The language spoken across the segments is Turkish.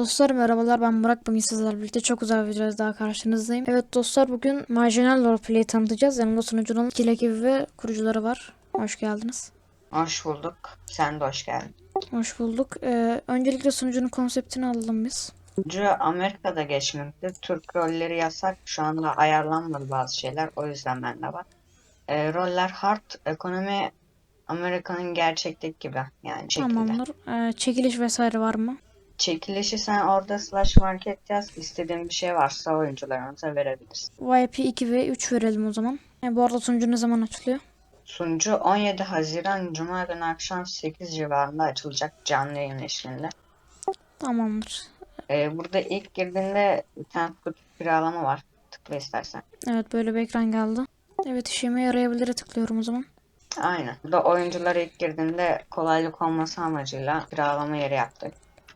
Dostlar merhabalar ben Burak bugün sizlerle birlikte çok güzel bir videoda daha karşınızdayım. Evet dostlar bugün Marginal Roleplay'i tanıtacağız. Yanımda sunucunun ikili ekibi ve kurucuları var. Hoş geldiniz. Hoş bulduk. Sen de hoş geldin. Hoş bulduk. Ee, öncelikle sunucunun konseptini alalım biz. Sunucu Amerika'da geçmekte. Türk rolleri yasak. Şu anda ayarlanmadı bazı şeyler. O yüzden bende var. E, roller hard. Ekonomi Amerika'nın gerçekteki gibi. Yani şekilde. Tamamdır. Ee, çekiliş vesaire var mı? Çekilişi sen orada slash market yaz. İstediğin bir şey varsa oyuncularımıza verebilirsin. VIP 2 ve 3 verelim o zaman. E, bu arada sunucu ne zaman açılıyor? Sunucu 17 Haziran Cuma günü akşam 8 civarında açılacak canlı yayın eşliğinde. Tamamdır. E, burada ilk girdiğinde bir tane kutu kiralama var. Tıkla istersen. Evet böyle bir ekran geldi. Evet işime yarayabilir tıklıyorum o zaman. Aynen. Burada oyuncular ilk girdiğinde kolaylık olması amacıyla kiralama yeri yaptık.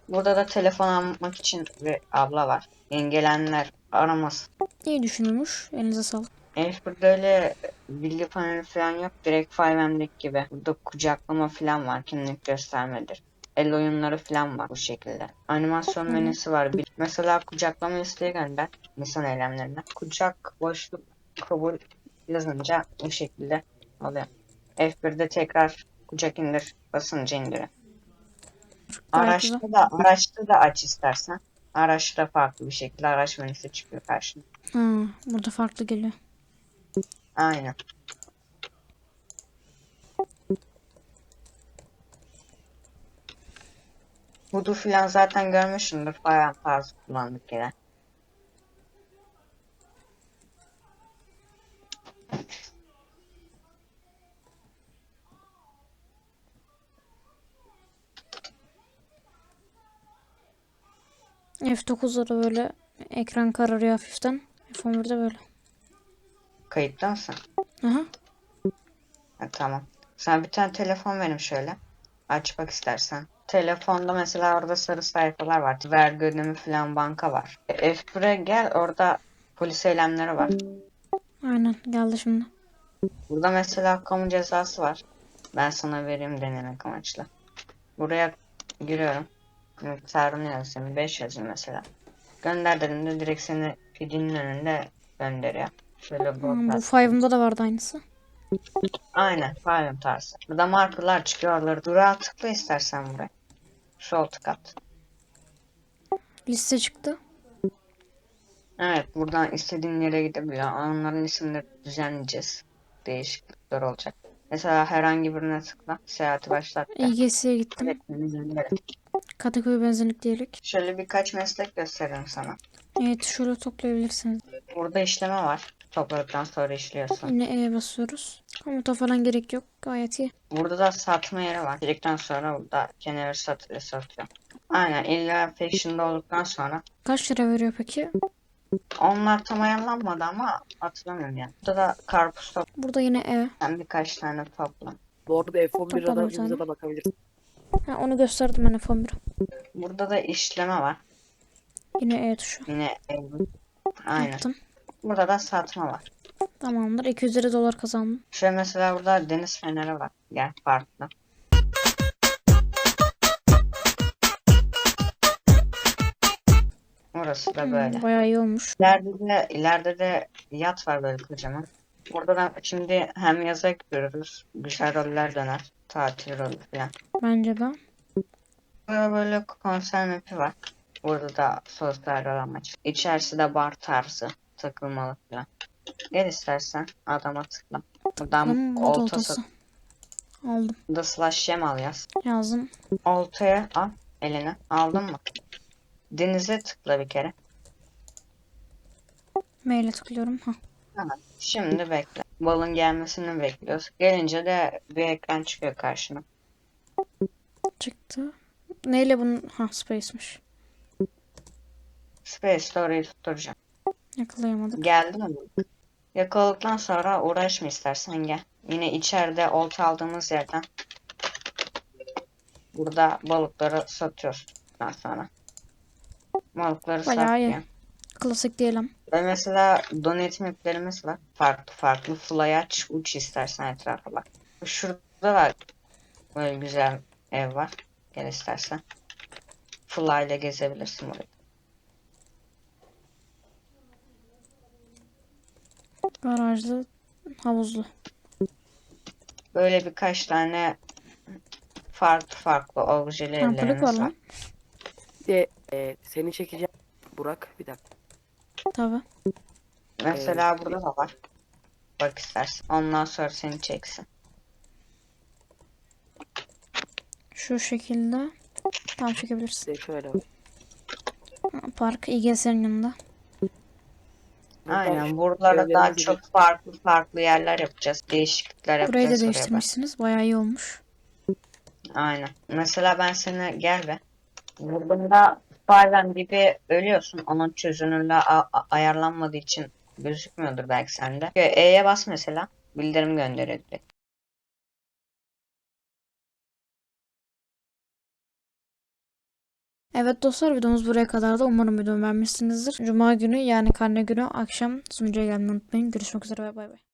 Burada da telefon almak için bir abla var. Engelenler aramasın. İyi düşünülmüş. Elinize sağlık. F1'de öyle bilgi paneli falan yok. Direkt 5M'deki gibi. Burada kucaklama falan var. Kimlik göstermedir. El oyunları falan var bu şekilde. Animasyon menüsü var. Bir, mesela kucaklama isteği gönder. Nisan eylemlerine. Kucak boşluk kabul yazınca bu şekilde oluyor. F1'de tekrar kucak indir basınca indirin. Güzel. Araçta da araçta da aç istersen. Araçta farklı bir şekilde araç menüsü çıkıyor karşına. Ha, burada farklı geliyor. Aynen. Voodoo filan zaten görmüşsündür. Bayağı tarzı kullandık yine. F9'da da böyle ekran kararıyor hafiften. F11'de böyle. Kayıtta mısın? Aha. Ha, tamam. Sana bir tane telefon verim şöyle. Aç bak istersen. Telefonda mesela orada sarı sayfalar var. Vergi ödemi falan banka var. E, F1'e gel orada polis eylemleri var. Aynen geldi şimdi. Burada mesela kamu cezası var. Ben sana vereyim denemek amaçlı. Buraya giriyorum. Miktarını yazayım. 5 yazayım mesela. Gönder dediğimde direkt seni pidinin önünde gönderiyor. Şöyle Hmm, bu. Five'ımda da vardı aynısı. Aynen. File tarzı. Burada markerlar çıkıyor. Oraları durağa tıkla istersen buraya. Sol tık at. Liste çıktı. Evet. Buradan istediğin yere gidebiliyor. Onların isimleri düzenleyeceğiz. Değişiklikler olacak. Mesela herhangi birine tıkla. Seyahati başlat. de. EGS'ye gittim. Gönderin. Kadıköy benzinlik diyerek. Şöyle birkaç meslek gösteririm sana. Evet şöyle toplayabilirsiniz. Burada işleme var. Topladıktan sonra işliyorsun. Yine E basıyoruz. Komuta falan gerek yok. Gayet iyi. Burada da satma yeri var. Dedikten sonra burada kenara satılıyor satıyor. Aynen illa faction'da olduktan sonra Kaç lira veriyor peki? Onlar tam ayarlanmadı ama hatırlamıyorum yani. Burada da karpuz top. Burada yine E. Sen birkaç tane topla. Bu arada F11 Topladım bir radarımıza tane. da bakabilirsin. Ha, onu gösterdim ben F11. Burada da işleme var. Yine E tuşu. Yine evin. Aynen. Yaptım. Burada da satma var. Tamamdır. 250 dolar kazandım. Şöyle mesela burada deniz feneri var. Gel farklı. Orası da Hmm, böyle. bayağı iyi olmuş. İleride de, ileride de yat var böyle kocaman. Burada da şimdi hem yaza görürüz. Güzel roller döner. Tatil rolü falan. Bence de. Burada böyle konser mapi var. Burada da sosyal rol amaç. İçerisi de bar tarzı. Takılmalı falan. Gel istersen adama tıkla. Buradan Hmm, olta oltası. Aldım. Burada slash yem al yaz. Yazdım. Oltaya al eline. Aldın mı? Denize tıkla bir kere. Maile tıklıyorum. Ha. Tamam. Şimdi bekle. Balın gelmesini bekliyoruz. Gelince de bir ekran çıkıyor karşına. Çıktı. Neyle bunun? Ha Space'miş. Space'de orayı tutturacağım. Yakalayamadım. Geldi mi? Yakaladıktan sonra uğraşma istersen gel. Yine içeride olta aldığımız yerden burada balıkları satıyoruz. Daha sonra. Balıkları Bayağı iyi. Klasik diyelim. Ve mesela donate maplerimiz var. Farklı farklı fly aç uç istersen etrafa bak. Şurada da böyle güzel ev var. Gel istersen. Fly ile gezebilirsin burayı. Garajlı, havuzlu. Böyle birkaç tane farklı farklı obje Trampolik var var. lan. De e, seni çekeceğim. Burak bir dakika. Tabi. Mesela Ee, burada da var. Bak istersen. Ondan sonra seni çeksin. Şu şekilde. Tam çekebilirsin. Bir de şöyle var. Park İGS'nin yanında. Aynen. Buralara evlerimiz daha gibi. çok farklı farklı yerler yapacağız. Değişiklikler Burayı da yapacağız oraya bak. değiştirmişsiniz. Bayağı iyi olmuş. Aynen. Mesela ben seni gel be. Burada bazen gibi ölüyorsun. Onun çözünürlüğü ayarlanmadığı için gözükmüyordur belki sende. E'ye bas mesela. Bildirim gönderiyor. Evet dostlar videomuz buraya kadar da umarım videomu beğenmişsinizdir. Cuma günü yani karne günü akşam sunucuya gelmeyi unutmayın. Görüşmek üzere ve bay bay.